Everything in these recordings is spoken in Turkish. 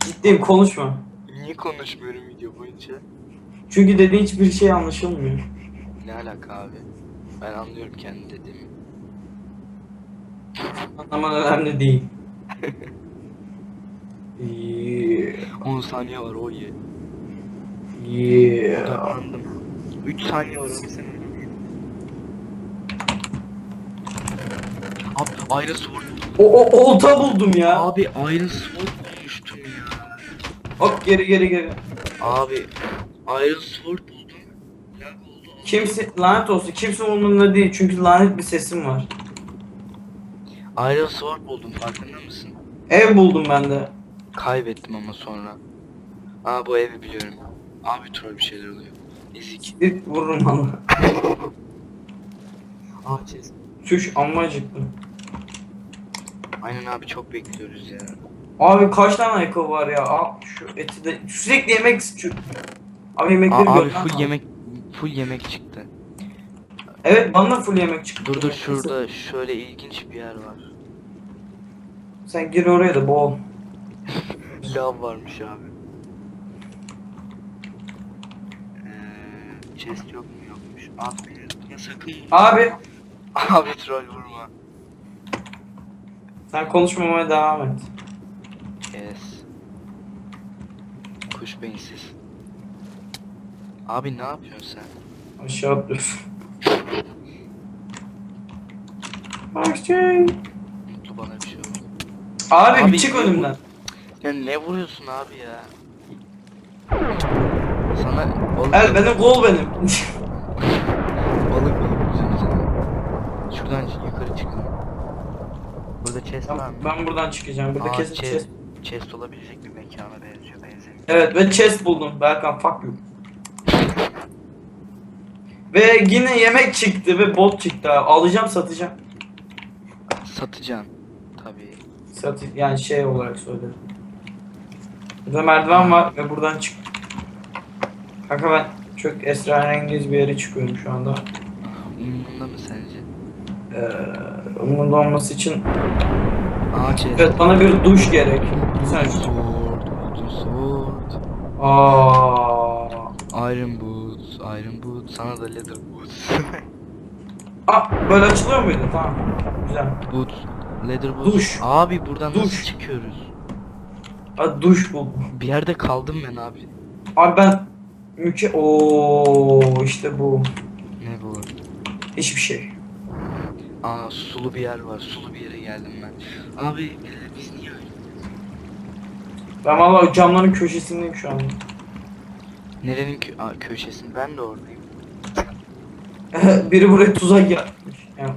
Ciddiyim konuşma. Niye konuşmuyorum video boyunca? Çünkü dediğin hiçbir şey anlaşılmıyor. Ne alaka abi? Ben anlıyorum kendi dediğimi. Ama önemli değil. yeah. 10 saniye var o ye. Yeah. Odaklandım. 3 saniye var abi sen öyle değil. Abi Iron Sword. O, o olta buldum ya. Abi Iron Sword bulmuştum ya. Hop geri geri geri. Abi Iron Sword buldum. Lag oldu. Kimse lanet olsun kimse umurumda değil çünkü lanet bir sesim var. Iron Sword buldum farkında mısın? Ev buldum ben de. Kaybettim ama sonra. Aa bu evi biliyorum. Abi troll bir şeyler oluyor. Ezik. Bir vururum valla. Aa chest. Süş amma acıktım. Aynen abi çok bekliyoruz ya. Abi kaç tane ayakkabı var ya? Al şu eti de sürekli yemek şu. Abi yemekleri Aa, abi full lazım. yemek full yemek çıktı. Evet bana da full yemek çıktı. Dur dur şurada şöyle ilginç bir yer var. Sen gir oraya da boğul. Lav varmış abi. Eee chest yok mu yokmuş. Abi ya sakın. Abi Abi troll vurma. Sen konuşmamaya devam et. Yes. Kuş beyinsiz. Abi ne yapıyorsun sen? Aşağı atlıyorsun. Aşağı. Mutlu bana bir şey oldu. Abi, Abi, bir çık önümden. Ya ne vuruyorsun abi ya? Sana balık El benim gol benim. Mı? ben buradan çıkacağım. Burada Aa, kesin chest, chest. chest olabilecek bir mekana benziyor benzemiyor. Evet ve chest buldum. Berkan fuck you. Ve yine yemek çıktı ve bot çıktı abi. Alacağım satacağım. Satacaksın. Tabii. Satı yani şey olarak söyledim. Burada merdiven var ve buradan çık. Kanka ben çok esrarengiz bir yere çıkıyorum şu anda. Umurumda mı sence? Ee, umurumda olması için chest. evet bana bir duş gerek. Sen şu. Aa. Iron boots, iron boots. Sana da leather boots. Aa böyle açılıyor muydu? Tamam. Güzel. boots. Leather boots. Duş. Abi buradan nasıl Duş. çıkıyoruz? Aa, duş buldum. Bir yerde kaldım ben abi. Abi ben müke Oo işte bu. Ne bu? Hiçbir şey. Aa sulu bir yer var. Sulu bir yere geldim ben. Abi e, biz niye öyle? Ben valla camların köşesindeyim şu an. Nerenin kö Aa, köşesinde? Ben de oradayım. Biri buraya tuzak yapmış. Yani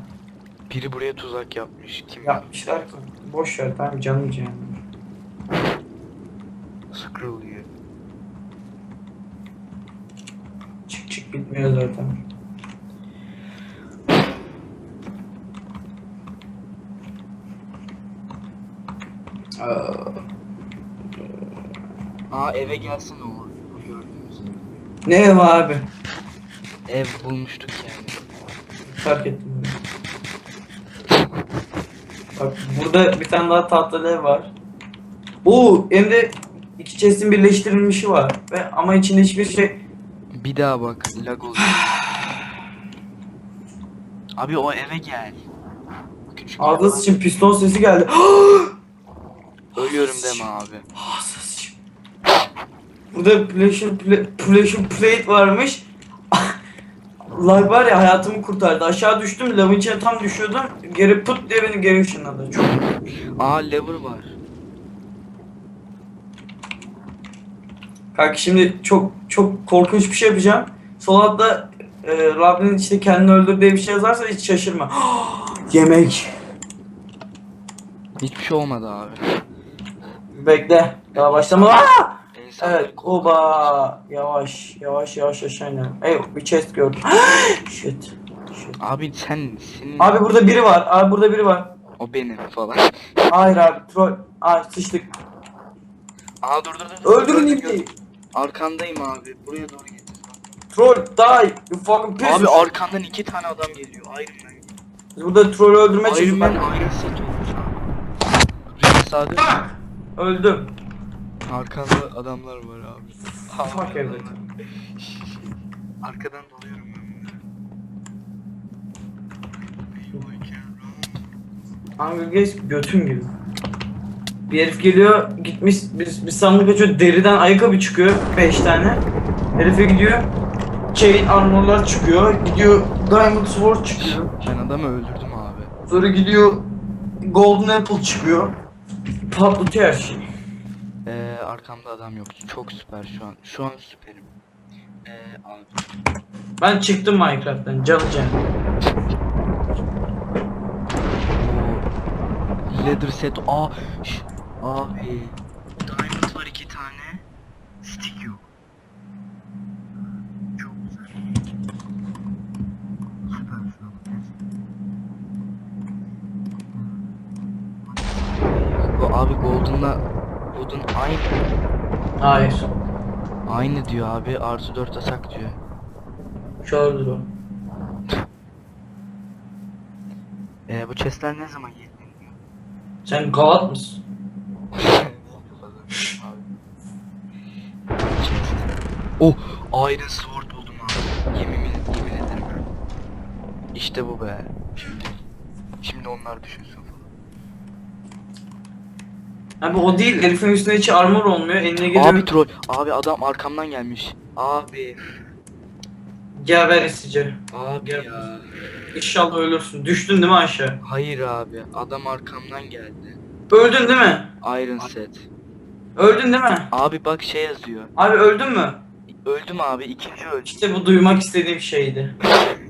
Biri buraya tuzak yapmış. Kim yapmışlar ki. Boş ver tamam canım canım. Scroll you. Çık çık bitmiyor zaten. Aa, Aa eve gelsin o. Bu gördüğümüz. ne ev abi? Ev bulmuştuk yani. Fark ettim. Bak burada bir tane daha tahtalı ev var. Oo hem de iki chest'in birleştirilmişi var. Ve ama içinde hiçbir şey Bir daha bak. Lag oluyor. Abi o eve gel. Küçük Ağzı için piston sesi geldi. Ölüyorum deme abi. Burada Pleasure, pla pleasure Plate varmış. Lag var ya hayatımı kurtardı. Aşağı düştüm lavın içine tam düşüyordum. Geri put diye beni geri ışınladı. Çok Aa lever var. Kanka şimdi çok çok korkunç bir şey yapacağım. Sol altta e, Rabbinin işte kendini öldür diye bir şey yazarsa hiç şaşırma. Yemek. Hiçbir şey olmadı abi. Bekle. Daha başlamadı. Aa! Evet. korkutmak Oba. Yavaş. Yavaş yavaş aşağı inelim. Ey bir chest gördüm. Shit. Abi sen senin Abi burada biri var. Abi burada biri var. o benim falan. Hayır abi. Troll. Aa sıçtık. Aa dur dur dur. Öldürün Gördüm. Arkandayım abi. Buraya doğru getir. Troll die. You fucking piece. Abi arkandan iki tane adam geliyor. Iron Man. Biz burada trollü öldürmeye Iron. Man. Iron Set olmuş abi. Buraya sadık. Öldüm. Arkanda adamlar var abi. Fuck evet. Arkadan dalıyorum ben bunlara. Hunger Games götüm gibi. Bir herif geliyor gitmiş bir, bir sandık açıyor deriden ayakkabı çıkıyor 5 tane. Herife gidiyor chain armorlar çıkıyor. Gidiyor diamond sword çıkıyor. Ben adamı öldürdüm abi. Sonra gidiyor golden apple çıkıyor. Patlatıyor her şeyi. Ee, arkamda adam yok. Çok süper şu an. Şu an süperim. Ee, abi. Ben çıktım Minecraft'tan canı can. Oo. Leather set. Aa. şş, Abi. Diamond var iki tane. Stick yok. Çok güzel. Süper şu an. Bu abi Golden'la Wood'un aynı. Hayır. Aynı diyor abi. Artı 4 asak diyor. Şöyle o. Ee, bu chestler ne zaman yenileniyor? Sen Galat mısın? oh, Iron Sword buldum abi. Yemin, yemin ederim. İşte bu be. Şimdi, şimdi onlar düşünsün. Abi o değil herifin üstüne hiç armor olmuyor eline geliyor. Abi troll. Abi adam arkamdan gelmiş. Abi. Gel ver isici. Abi Gel. ya. İnşallah ölürsün. Düştün değil mi aşağı? Hayır abi. Adam arkamdan geldi. Öldün değil mi? Iron set. Öldün değil mi? Abi bak şey yazıyor. Abi öldün mü? Öldüm abi. ikinci öldüm. İşte bu duymak istediğim şeydi.